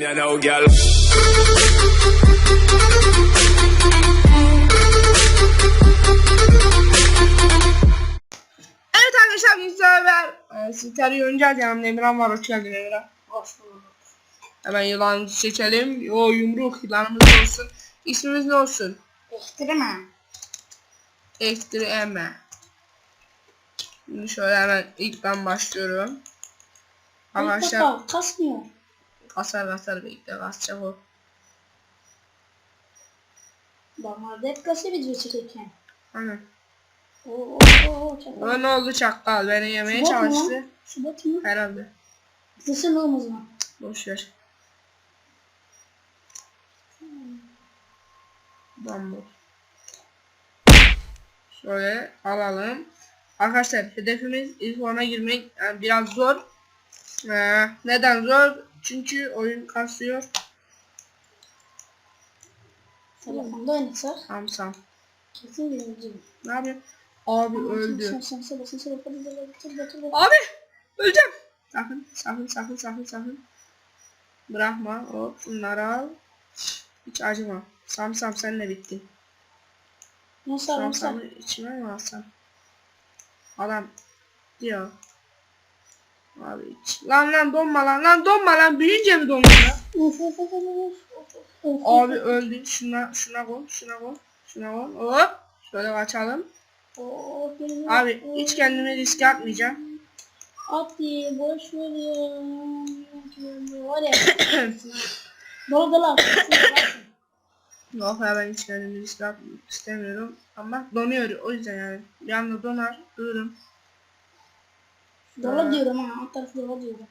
you know, girl. Evet arkadaşlar biz beraber e, Siter'i oynayacağız yanımda Emirhan var hoş geldin Emirhan. Hoş bulduk. Hemen yılanımızı seçelim. O yumruk yılanımız olsun. İsmimiz ne olsun? Ektirme. Ekstreme. Şimdi şöyle hemen ilk ben başlıyorum. Arkadaşlar. Kasmıyor. Kasar kasar bekle kasacak o. Normalde hep kasa video çekirken. Hani. Oo ne oldu çakal beni yemeye Şubat mı çalıştı. lan? Şubat mı? Herhalde. Kısın oğlum o zaman. Boş ver. Bambu. Şöyle alalım. Arkadaşlar hedefimiz ilk ona girmek yani biraz zor. Ee, neden zor? Çünkü oyun kasıyor. Telefonda oynasak. Samsam. Kesin birinci. Ne yapayım? Abi öldü. Abi öleceğim. Sakın sakın sakın sakın sakın. Bırakma. Hop bunları al. Hiç acıma. Samsam senle bittin. Nasıl? Samsam'ı içime mi alsam? Adam diyor. Abi iç. Lan lan donma lan lan donma lan büyüyünce mi donuyor lan? Uf uf uf uf uf. Abi uf. öldü. Şuna şuna koy şuna koy şuna koy. Hop. Şöyle kaçalım. Abi hiç kendimi riske atmayacağım. Hadi boş ver ya. Var ya. Dolu dolu. Yok ya ben hiç kendimi riske atmak istemiyorum. Ama donuyor o yüzden yani. Bir anda donar ölürüm. Dolu diyorum ha. Alt tarafı dolu diyorum.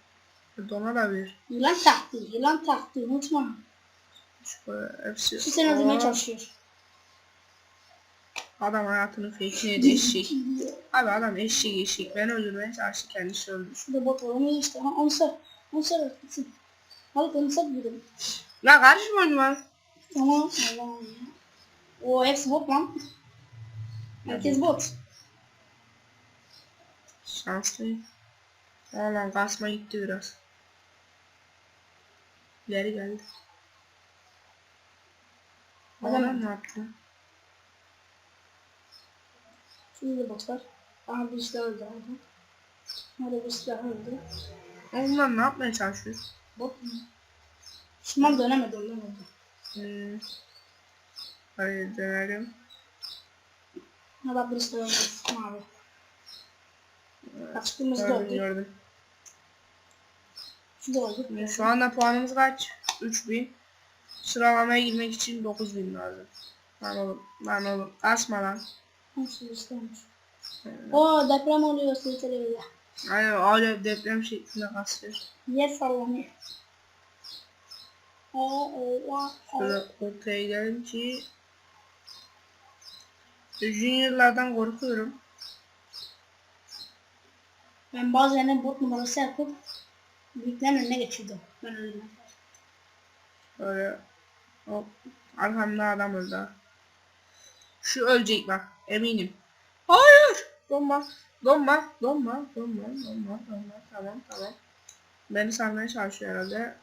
Donabilir. Yılan taktı. Yılan taktı. Unutma. Şöyle hepsi. Şu seni öldürmeye çalışıyor. Adam hayatının fake'ini yedi eşek. Abi adam eşek eşek. Ben öldürmeye çalıştı kendisi öldü. Şurada bot var. Onu işte. Ha, onu sar. Onu sar. Gitsin. Hadi onu sar gidelim. Lan karışma oyunuma. Tamam. Allah'ım ya. O hepsi bot lan. Herkes bot. Şanslıyım. Valla kasma gitti biraz. İleri geldi. Adam- Adam ne yaptı? Da bot var. Aha bir silah öldü. Aha. Hadi bir silah öldü. Onlar ne yapmaya çalışıyor? Bot mu? Şundan dönemedi ondan oldu. Hmm. Hayır dönerim. Bak bir silah öldü. Mavi. Kaç kırmızı da Gördüm oldu. gördüm. Oldu. Şimdi Şu anda puanımız kaç? 3000. Sıralamaya girmek için 9000 lazım. Lan oğlum, lan oğlum. Asma lan. Nasıl istemiş? Oo deprem oluyor size televizyonda. Aynen öyle deprem şeklinde kasıyor. Yer sallanıyor. Şöyle ortaya ki Juniorlardan korkuyorum. Ben bazen bot numarası yapıp büyüklerin önüne geçiyordum. Ben öyle. Böyle hop arkamda adam öldü. Şu ölecek bak eminim. Hayır. Donma. Donma. Donma. Donma. Donma. Donma. Tamam tamam. Beni sarmaya çalışıyor herhalde.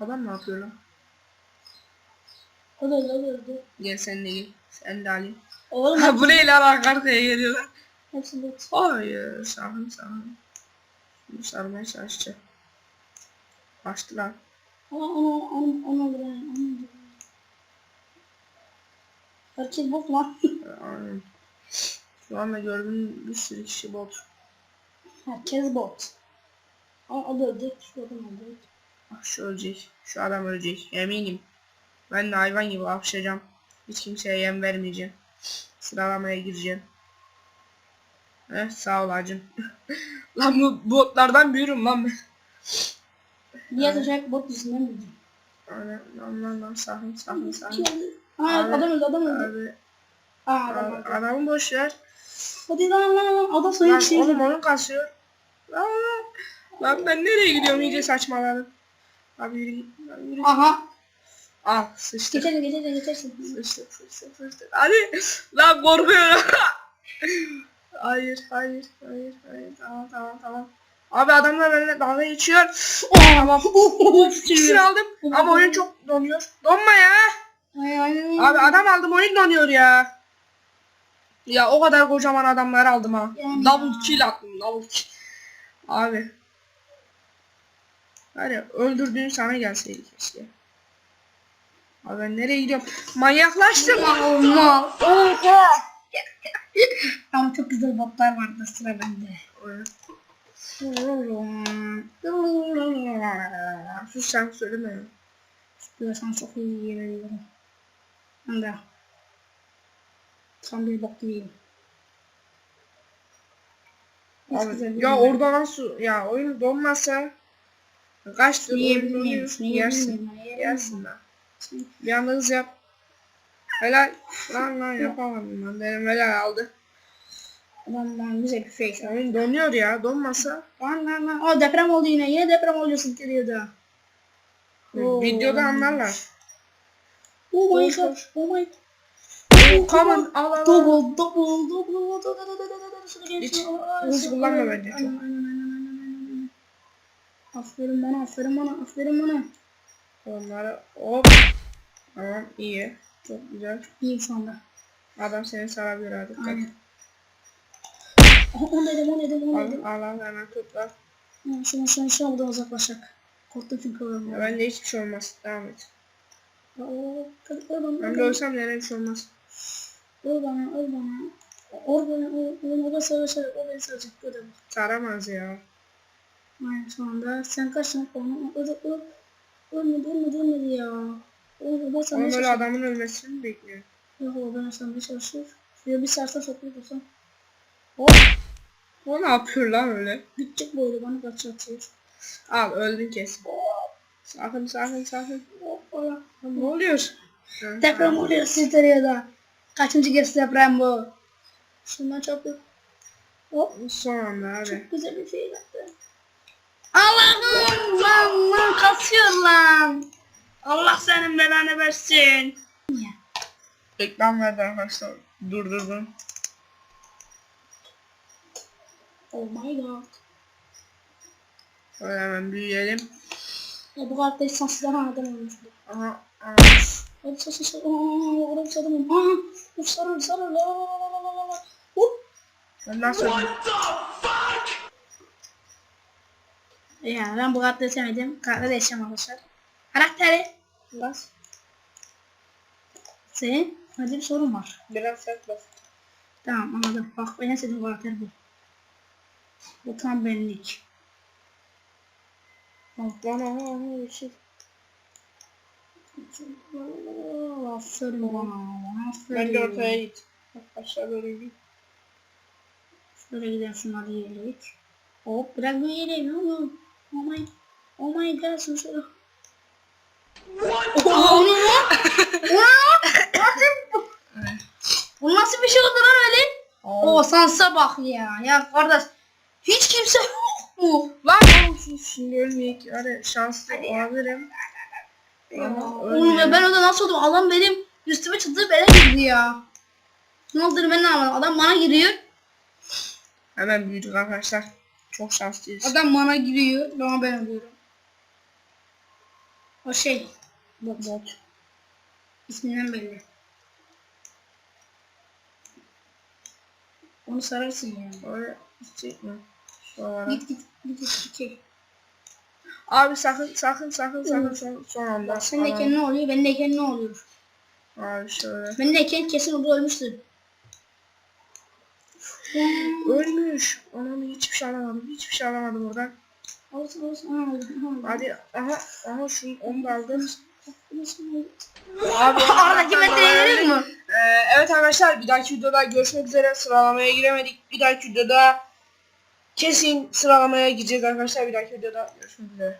Adam ne yapıyor lan? O da öldü. Gel sen de gel. Sen de alayım. Oğlum Ha bu ne lan arka arkaya geliyorlar. hepsi bot. Hayır sakın sakın. Bunu sarmaya çalışacak. Açtı lan. Aa onu onu onu öldüren onu öldüren. Herkes bot lan. Aynen. Şu anda gördüğüm bir sürü kişi bot. Herkes bot. Aa o da öldü. Şu adam öldü. Ah, Şu ölecek. Şu adam ölecek. Eminim. Ben de hayvan gibi hapşacağım. Hiç kimseye yem vermeyeceğim. Sıralamaya gireceğim. Eh sağ ol hacım. lan bu botlardan büyürüm lan ben. Bir atacak bot yüzünden öldü. Aynen lan lan lan sakın sakın sakın. Aa Abi, adam öldü adam öldü. Abi, Aa adam abi öldü. adamı boş ver. Hadi lan lan lan adam soyun Lan şey. oğlum onu kasıyor. Lan, lan ben nereye gidiyorum iyice saçmaladım. Abi yürü. Lan yürü. Aha. Al sıçtık. Geçersin geçersin geçersin. Sıçtık sıçtık sıçtık. Hadi. Lan korkuyorum. Hayır, hayır, hayır, hayır. Tamam, tamam, tamam. Abi adamlar benimle dalga geçiyor. Oh, tamam. İkisini aldım. Ama oyun çok donuyor. Donma ya. Ay ay. Abi adam aldım oyun donuyor ya. Ya o kadar kocaman adamları aldım ha. Yani double kill attım double kill. Abi. Ya öldürdüğün sana gelseydi keşke. Abi ben nereye gidiyorum? Manyaklaştım. Olma. Oha. Ama çok güzel botlar vardı sıra bende. Sus sen söyleme. Diyorsan çok iyi geliyorum. Ben de. Tam bir bok gibiyim. Abi, ya orada nasıl ya oyun donmasa kaç yiyebilir yersin. miyim? Yersin lan. Hız yap. Helal. Lan lan yapamadım lan. Benim helal aldı. Lan lan güzel bir fake. Oyun donuyor ya. Donmasa. Lan lan lan. Aa deprem oldu yine. Yine deprem oluyor Silteriyo'da. Oo. Videoda anlarlar. Oh my god. Oh my god. Come on al al. Double double double double Hiç hız kullanma bence çok. Aferin bana, aferin bana, aferin bana. Onları hop. Tamam iyi. Çok güzel. İyiyim şu anda. Adam seni sarabilir. Dikkat. Aynen. Aha, on dedim, on dedim, on dedim. Al al hemen topla. Ha, Şuna, şuna, şuna buradan uzaklaşacak. Korktum çünkü Ya oradan. bende hiçbir şey olmaz. Devam et. Hadi öl bana, Ben de ölsem nereye bir şey olmaz. Öl bana, öl bana. Or bana, o, o, o da savaşacak, o beni saracak. Öyle bak. Saramaz ya. Aynen şu anda. Sen kaç tane puanı? Öl, öl. Ölmedi, ölmedi, ölmedi ya. O, o da sana Ama böyle adamın ölmesini mi bekliyor? Yok o bana sana çalışıyor. Şuraya bir sarsa sokuyor dursan. O ne yapıyor lan öyle? Gidecek böyle bana kaç atıyor. Al öldün kesin. Sakın. Hoppala. Lan Ne oluyor? Deprem oluyor Silteriyo'da. Kaçıncı kez deprem bu? Şundan çok Hop. Son anda abi. Çok güzel bir şey yaptı. Allah'ım lan lan kasıyor lan. Allah senin belanı versin. Reklam verdi arkadaşlar. Durdurdum. Oh my god. Şöyle hemen büyüyelim. Ya bu kadar da insansız adam olmuştu. Aha. aha. Hadi sar sar. Aaa orada bir şey adamım. Aaa. Uf sarıl sarıl. Hop. Ben nasıl öldüm? Ya ben bu karakteri sevmedim. Karakteri değişeceğim arkadaşlar. Karakteri. Bas. Senin hadi bir sorun var. Biraz sert bas. Tamam anladım. Bak en sevdiğim karakter bu. Bu tam benlik. Aha bir şey. Aferin bana. Aferin. Ben de ortaya git. Aşağı doğru git. Şöyle gidelim şunları yiyelim. Hop biraz büyüyelim oğlum. Oh my. Oh my god şunu şöyle. Oha o ne lan? O ne lan? Bu nasıl bir şey oldu lan öyle? O sansa bak ya. Ya kardeş. Hiç kimse yok mu? Lan şu- şimdi ölmeyek. Hadi şanslı olabilirim. Oğlum ya ben orada nasıl oldum? Adam benim üstüme çıktı bana girdi ya. Ne oldu ben anlamadım. Adam bana giriyor. Hemen büyüdük arkadaşlar. Çok şanslıyız. Adam bana giriyor. Ama ben ölüyorum. O şey. Bot bot. İsminden belli. Onu sararsın yani. Mi? Şu ara. Git git git git. git. Abi sakın sakın sakın sakın son, son anda. Sendeyken ne oluyor? Bendeyken ne oluyor? Abi şöyle. Bendeyken kesin orada ölmüştür. Ölmüş. Anam hiçbir şey alamadım. Hiçbir şey alamadım oradan. Olsun olsun. Ha, Hadi aha aha şunu onu da aldım. Abi Oradaki metreyi görüyor musun? Ee, evet arkadaşlar bir dahaki videoda görüşmek üzere. Sıralamaya giremedik. Bir dahaki videoda kesin sıralamaya gireceğiz arkadaşlar. Bir dahaki videoda görüşmek üzere.